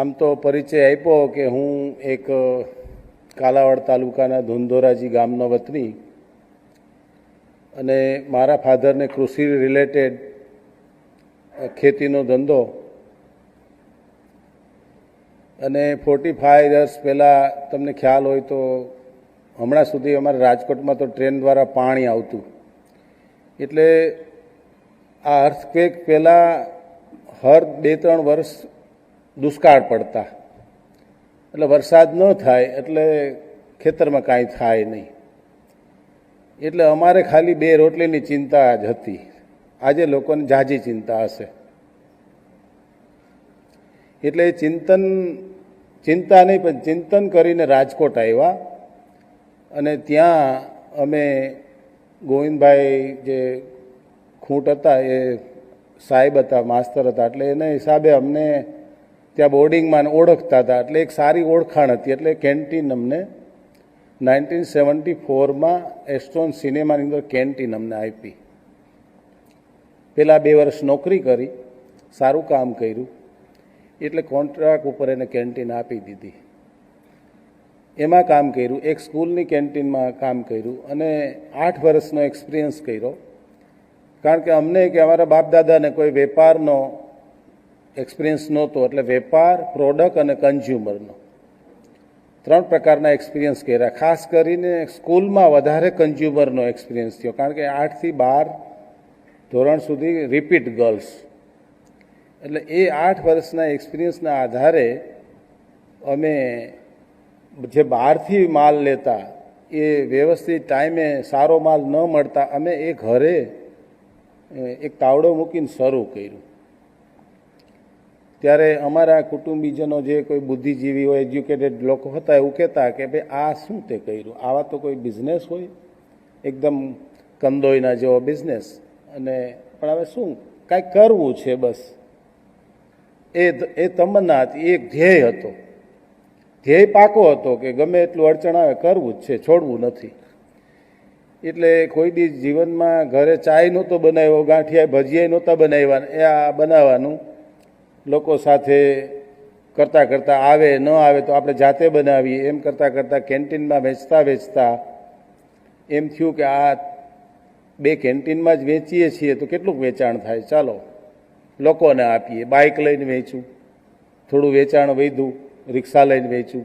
આમ તો પરિચય આપ્યો કે હું એક કાલાવાડ તાલુકાના ધુંધોરાજી ગામનો વતની અને મારા ફાધરને કૃષિ રિલેટેડ ખેતીનો ધંધો. અને ફોર્ટી ફાઈવ યર્સ પહેલાં તમને ખ્યાલ હોય તો હમણાં સુધી અમારે રાજકોટમાં તો ટ્રેન દ્વારા પાણી આવતું. એટલે આ અર્થક્વેક પહેલાં હર બે ત્રણ વર્ષ દુષ્કાળ પડતા. એટલે વરસાદ ન થાય, એટલે ખેતરમાં કાંઈ થાય નહીં. એટલે અમારે ખાલી બે રોટલીની ચિંતા જ હતી. આજે લોકોને જાજી ચિંતા હશે. એટલે એ ચિંતન, ચિંતા નહીં, પણ ચિંતન કરીને રાજકોટ આવ્યા. અને ત્યાં અમે ગોવિંદભાઈ જે ખૂંટ હતા, એ સાહેબ હતા, માસ્તર હતા, એટલે એના હિસાબે અમને ત્યાં બોર્ડિંગમાં ઓળખતા હતા. એટલે એક સારી ઓળખાણ હતી. એટલે કેન્ટીન અમને નાઇન્ટીન સેવન્ટી ફોરમાં એસ્ટોન સિનેમાની અંદર કેન્ટીન અમને આપી. પહેલાં બે વર્ષ નોકરી કરી, સારું કામ કર્યું. એટલે કોન્ટ્રાક્ટ ઉપર એને કેન્ટીન આપી દીધી. એમાં કામ કર્યું. એક સ્કૂલની કેન્ટીનમાં કામ કર્યું અને આઠ વર્ષનો એક્સપિરિયન્સ કર્યો. કારણ કે અમને કે અમારા બાપ દાદાને કોઈ વેપારનો એક્સપિરિયન્સ નહોતો. એટલે વેપાર પ્રોડક્ટ અને કન્ઝ્યુમરનો ત્રણ પ્રકારના એક્સપિરિયન્સ કર્યા. ખાસ કરીને સ્કૂલમાં વધારે કન્ઝ્યુમરનો એક્સપિરિયન્સ થયો. કારણ કે આઠથી બાર ધોરણ સુધી રિપીટ ગર્લ્સ એટલે એ આઠ વર્ષના એક્સપિરિયન્સના આધારે અમે જે બહારથી માલ લેતા, એ વ્યવસ્થિત ટાઈમે સારો માલ ન મળતા, અમે એ ઘરે એક તાવડો મૂકીને શરૂ કર્યું. ત્યારે અમારા કુટુંબીજનો જે કોઈ બુદ્ધિજીવી હોય એજ્યુકેટેડ લોકો હતા, એવું કહેતા કે ભાઈ આ શું તે કર્યું? આવા તો કોઈ બિઝનેસ હોય? એકદમ કંદોઈના જેવો બિઝનેસ અને પણ હવે શું? કાંઈક કરવું છે બસ. એ એ તમન્ના હતી એક ધ્યેય હતો. ધ્યેય પાકો હતો કે ગમે એટલું અડચણ આવે કરવું જ છે, છોડવું નથી. એટલે કોઈ દી જીવનમાં ઘરે ચાય નહોતો બનાવ્યો ગાંઠિયા ભજીયા નહોતા બનાવ્યા, એ આ બનાવવાનું. લોકો સાથે કરતાં કરતાં આવે, ન આવે તો આપણે જાતે બનાવીએ. એમ કરતાં કરતાં કેન્ટીનમાં વેચતા વેચતા એમ થયું કે આ બે કેન્ટીનમાં જ વેચીએ છીએ તો કેટલું વેચાણ થાય? ચાલો, લોકોને આપીએ. બાઇક લઈને વેચું. થોડું વેચાણ વધ્યું, રિક્ષા લઈને વેચું.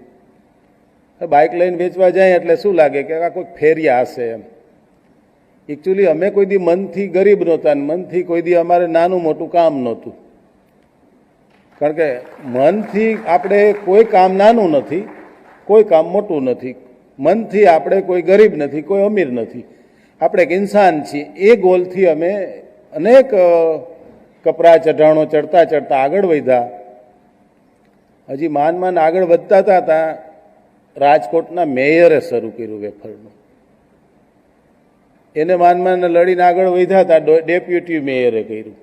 બાઇક લઈને વેચવા જાય એટલે શું લાગે કે આ કોઈક ફેરિયા હશે એમ? એકચ્યુઅલી અમે કોઈ દી મનથી ગરીબ નહોતા મનથી કોઈ દી અમારે નાનું મોટું કામ નહોતું. કારણ કે મનથી આપણે કોઈ કામ નાનું નથી, કોઈ કામ મોટું નથી. મનથી આપણે કોઈ ગરીબ નથી, કોઈ અમીર નથી. આપણે એક ઇન્સાન છીએ. એ ગોલથી અમે અનેક કપરા ચઢાણો ચડતા ચડતા આગળ વધ્યા. હજી માન માન આગળ વધતા હતા ત્યાં રાજકોટના મેયરે શરૂ કર્યું વેફરનું. એને માન માન લડીને આગળ વધ્યા હતા ડેપ્યુટી મેયરે કર્યું.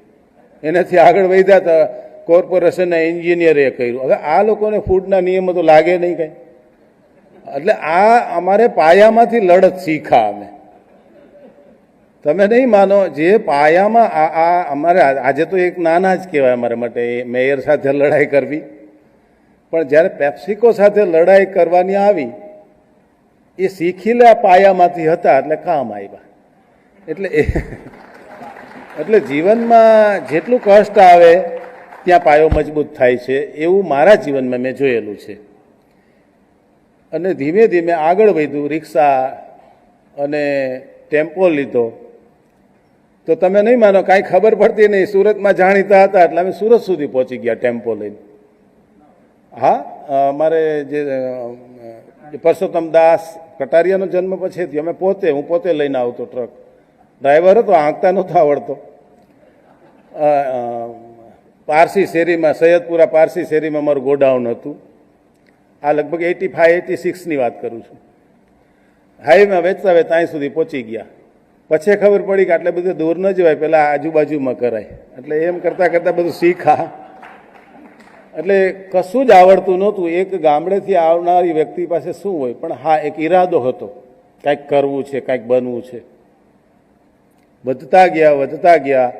એનાથી આગળ વધ્યા હતા કોર્પોરેશનના એન્જિનિયરે કર્યું. હવે આ લોકોને ફૂડના નિયમો તો લાગે નહીં કંઈ. એટલે આ અમારે પાયામાંથી લડત શીખા અમે. તમે નહીં માનો, જે પાયામાં આ આ અમારે આજે તો એક નાના જ કહેવાય અમારા માટે મેયર સાથે લડાઈ કરવી. પણ જ્યારે પેપ્સિકો સાથે લડાઈ કરવાની આવી, એ શીખીલા પાયામાંથી હતા એટલે કામ આવ્યા. એટલે એટલે જીવનમાં જેટલું કષ્ટ આવે ત્યાં પાયો મજબૂત થાય છે, એવું મારા જીવનમાં મેં જોયેલું છે. અને ધીમે ધીમે આગળ વધ્યું, રિક્ષા અને ટેમ્પો લીધો. તો તમે નહીં માનો, કાંઈ ખબર પડતી નહીં, સુરતમાં જાણીતા હતા, એટલે અમે સુરત સુધી પહોંચી ગયા ટેમ્પો લઈને. હા અમારે જે પરસોત્તમ દાસ કટારિયાનો જન્મ પછી થયો અમે પોતે, હું પોતે લઈને આવતો ટ્રક. ડ્રાઈવર હતો, આંકતા નહોતો આવડતો. પારસી શેરીમાં, સૈયદપુરા પારસી શેરીમાં મારું ગોડાઉન હતું. આ લગભગ એટી ફાઈવ એટી સિક્સની વાત કરું છું. હાઈવેમાં વેચતા વેચતા અહીં સુધી પહોંચી ગયા. પછી ખબર પડી કે આટલે બધું દૂર ન જવાય પહેલાં આજુબાજુમાં કરાય. એટલે એમ કરતાં કરતાં બધું શીખા. એટલે કશું જ આવડતું નહોતું. એક ગામડેથી આવનારી વ્યક્તિ પાસે શું હોય? પણ હા, એક ઈરાદો હતો. કાંઈક કરવું છે, કાંઈક બનવું છે. વધતા ગયા વધતા ગયા.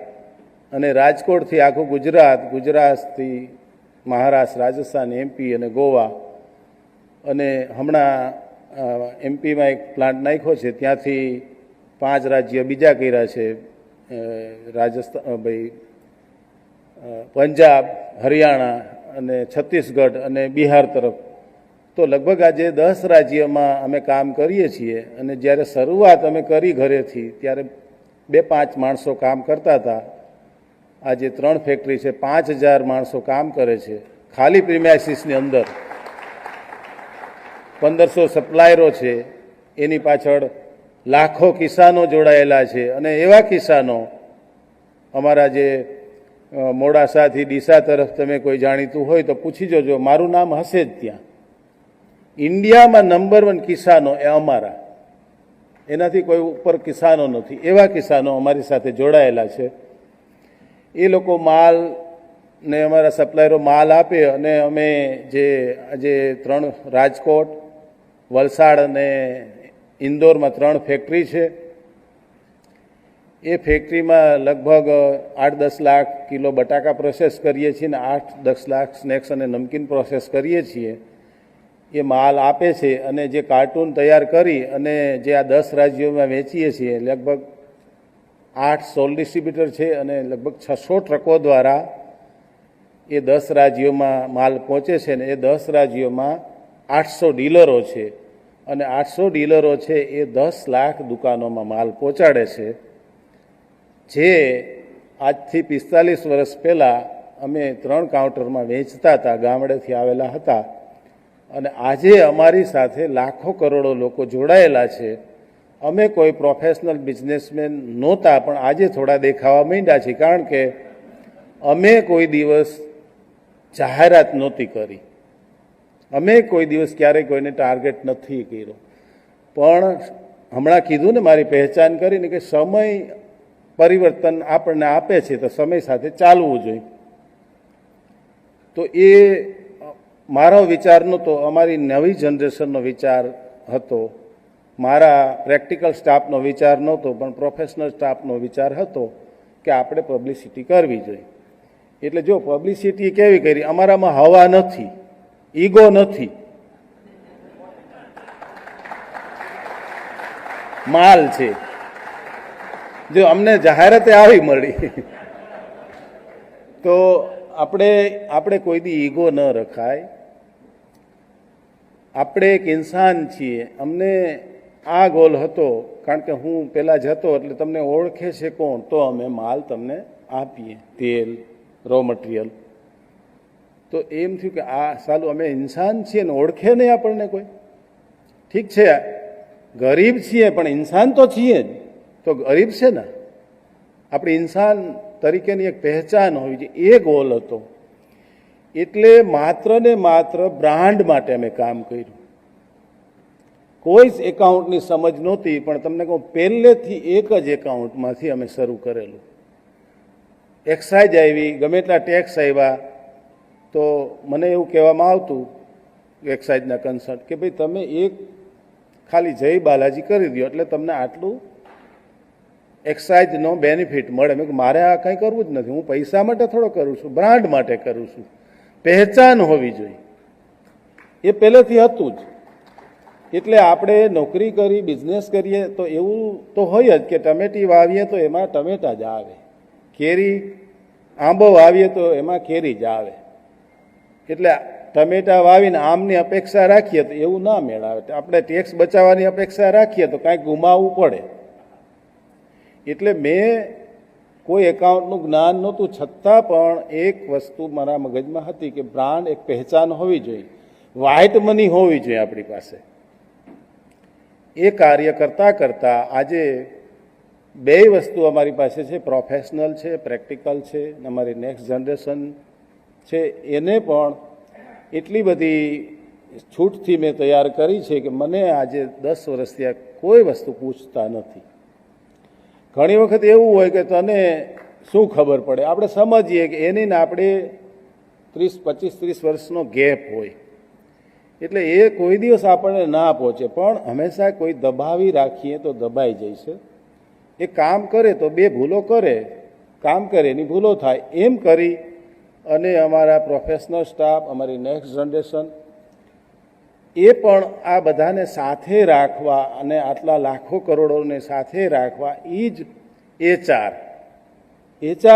અને રાજકોટથી આખું ગુજરાત, ગુજરાતથી મહારાષ્ટ્ર, રાજસ્થાન એમપી અને ગોવા. અને હમણાં એમપીમાં એક પ્લાન્ટ નાખ્યો છે, ત્યાંથી પાંચ રાજ્ય બીજા કર્યા છે. રાજસ્થાન ભાઈ પંજાબ, હરિયાણા અને છત્તીસગઢ અને બિહાર તરફ. તો લગભગ આજે દસ રાજ્યમાં અમે કામ કરીએ છીએ અને જ્યારે શરૂઆત અમે કરી ઘરેથી, ત્યારે બે પાંચ માણસો કામ કરતા હતા. આજે ત્રણ ફેક્ટરી છે, પાંચ હજાર માણસો કામ કરે છે, ખાલી પ્રીમિયાસિસની અંદર. પંદરસો સપ્લાયરો છે, એની પાછળ લાખો કિસાનો જોડાયેલા છે અને એવા કિસાનો અમારા જે મોડાસાથી ડીસા તરફ તમે કોઈ જાણીતું હોય તો પૂછી જોજો, મારું નામ હશે જ ત્યાં. ઇન્ડિયામાં નંબર વન કિસાનો એ અમારા. એનાથી કોઈ ઉપર કિસાનો નથી, એવા કિસાનો અમારી સાથે જોડાયેલા છે. એ લોકો માલ ને અમારા સપ્લાયરો માલ આપે અને અમે જે આજે ત્રણ રાજકોટ, વલસાડ અને ઇન્દોરમાં ત્રણ ફેક્ટરી છે. એ ફેક્ટરીમાં લગભગ આઠ દસ લાખ કિલો બટાકા પ્રોસેસ કરીએ છીએ ને આઠ દસ લાખ સ્નેક્સ અને નમકીન પ્રોસેસ કરીએ છીએ. એ માલ આપે છે અને જે કાર્ટૂન તૈયાર કરી અને જે આ દસ રાજ્યોમાં વેચીએ છીએ, લગભગ આઠ સોલ ડિસ્ટ્રીબ્યુટર છે અને લગભગ છસો ટ્રકો દ્વારા એ દસ રાજ્યોમાં માલ પહોંચે છે ને એ દસ રાજ્યોમાં આઠસો ડીલરો છે. અને આઠસો ડીલરો છે એ દસ લાખ દુકાનોમાં માલ પહોંચાડે છે. જે આજથી પિસ્તાલીસ વર્ષ પહેલાં અમે ત્રણ કાઉન્ટરમાં વેચતા હતા, ગામડેથી આવેલા હતા. અને આજે અમારી સાથે લાખો કરોડો લોકો જોડાયેલા છે. અમે કોઈ પ્રોફેશનલ બિઝનેસમેન નહોતા, પણ આજે થોડા દેખાવા માંડ્યા છીએ, કારણ કે અમે કોઈ દિવસ જાહેરાત નહોતી કરી. અમે કોઈ દિવસ ક્યારેય કોઈને ટાર્ગેટ નથી કર્યો. પણ હમણાં કીધું ને મારી પહેચાન કરીને કે સમય પરિવર્તન આપણને આપે છે, તો સમય સાથે ચાલવું જોઈએ. તો એ મારો વિચાર નહોતો અમારી નવી જનરેશનનો વિચાર હતો. મારા પ્રેક્ટિકલ સ્ટાફનો વિચાર નહોતો, પણ પ્રોફેશનલ સ્ટાફનો વિચાર હતો કે આપણે પબ્લિસિટી કરવી જોઈએ. એટલે જો પબ્લિસિટી કેવી કરી? અમારામાં હવા નથી, ઈગો નથી. માલ છે. જો અમને જાહેરાતે આવી મળી, તો આપણે આપણે કોઈ દી ઈગો ન રખાય. આપણે એક ઇન્સાન છીએ. અમને આ ગોલ હતો, કારણ કે હું પહેલાં જતો એટલે તમને ઓળખે છે કોણ, તો અમે માલ તમને આપીએ, તેલ રો મટીરિયલ તો એમ થયું કે આ સાલું અમે ઇન્સાન છીએ ને ઓળખે નહીં આપણને કોઈ. ઠીક છે, ગરીબ છીએ, પણ ઇન્સાન તો છીએ જ. તો ગરીબ છે ને? આપણી ઇન્સાન તરીકેની એક પહેચાન હોવી જોઈએ. એ ગોલ હતો. એટલે માત્ર ને માત્ર બ્રાન્ડ માટે અમે કામ કર્યું. કોઈ જ એકાઉન્ટની સમજ નહોતી, પણ તમને કહું, પહેલેથી એક જ એકાઉન્ટમાંથી અમે શરૂ કરેલું. એક્સાઇઝ આવી, ગમે એટલા ટેક્સ આવ્યા, તો મને એવું કહેવામાં આવતું એક્સાઇઝના કન્સર્ટ કે ભાઈ તમે એક ખાલી જય બાલાજી કરી દો એટલે તમને આટલું એક્સાઇઝનો બેનિફિટ મળે. મેં મારે આ કંઈ કરવું જ નથી, હું પૈસા માટે થોડો કરું છું બ્રાન્ડ માટે કરું છું. પહેચાન હોવી જોઈએ. એ પહેલેથી હતું જ. એટલે આપણે નોકરી કરી બિઝનેસ કરીએ, તો એવું તો હોય જ કે ટમેટી વાવીએ તો એમાં ટમેટા જ આવે. કેરી, આંબો વાવીએ તો એમાં કેરી જ આવે. એટલે ટમેટા વાવીને આમની અપેક્ષા રાખીએ તો એવું ના મેળાવે. આપણે ટેક્સ બચાવવાની અપેક્ષા રાખીએ તો કાંઈક ગુમાવવું પડે. એટલે મેં કોઈ એકાઉન્ટનું જ્ઞાન નહોતું, છતાં પણ એક વસ્તુ મારા મગજમાં હતી કે બ્રાન્ડ એક પહેચાન હોવી જોઈએ. વ્હાઇટ મની હોવી જોઈએ આપણી પાસે. એ કાર્ય કરતાં કરતાં આજે બે વસ્તુ અમારી પાસે છે. પ્રોફેશનલ છે પ્રેક્ટિકલ છે અમારી નેક્સ્ટ જનરેશન છે. એને પણ એટલી બધી છૂટથી મેં તૈયાર કરી છે કે મને આજે દસ વર્ષથી આ કોઈ વસ્તુ પૂછતા નથી. ઘણી વખત એવું હોય કે તને શું ખબર પડે? આપણે સમજીએ કે એની ને આપણે ત્રીસ, પચીસ, ત્રીસ વર્ષનો ગેપ હોય. એટલે એ કોઈ દિવસ આપણને ના પહોંચે. પણ હંમેશા કોઈ દબાવી રાખીએ તો દબાઈ જાય એ કામ કરે તો બે ભૂલો કરે, કામ કરે, એની ભૂલો થાય, એમ કરી અને અમારા પ્રોફેશનલ સ્ટાફ અમારી નેક્સ્ટ જનરેશન એ પણ આ બધાને સાથે રાખવા અને આટલા લાખો કરોડોને સાથે રાખવા એ જ એચઆર એચઆર